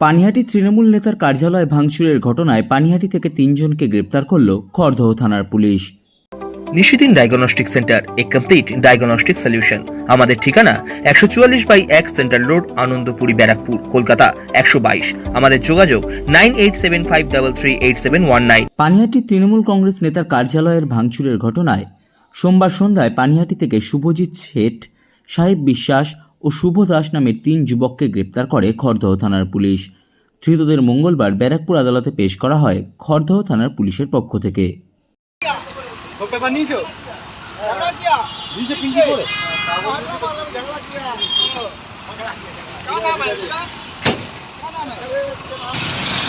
পানিহাটি তৃণমূল নেতার কার্যালয় ভাঙচুরের ঘটনায় পানিহাটি থেকে তিনজনকে গ্রেপ্তার করল খড়দহ থানার পুলিশ। নিশিদিন ডায়াগনস্টিক সেন্টার এ কমপ্লিট ডায়াগনস্টিক সলিউশন। আমাদের ঠিকানা একশো চুয়াল্লিশ বাই এক সেন্ট্রাল রোড আনন্দপুরি ব্যারাকপুর কলকাতা একশো বাইশ। আমাদের যোগাযোগ nine eight seven five double three eight seven one nine. Panihati Trinamool Congress নেতার কার্যালয়ের ভাঙচুরের ঘটনায় সোমবার সন্ধ্যায় পানিহাটি থেকে শুভজিৎ শেঠ সাহেব বিশ্বাস ও শুভ দাস নামের তিন যুবককে গ্রেপ্তার করে খড়দহ থানার পুলিশ ধৃতদের মঙ্গলবার ব্যারাকপুর আদালতে পেশ করা হয় খড়দহ থানার পুলিশের পক্ষ থেকে वो पेपर नीचे झगड़ा किया नीचे किससे? पिंकी बोले मारना मारना में झगड़ा किया क्या नाम है उसका क्या नाम है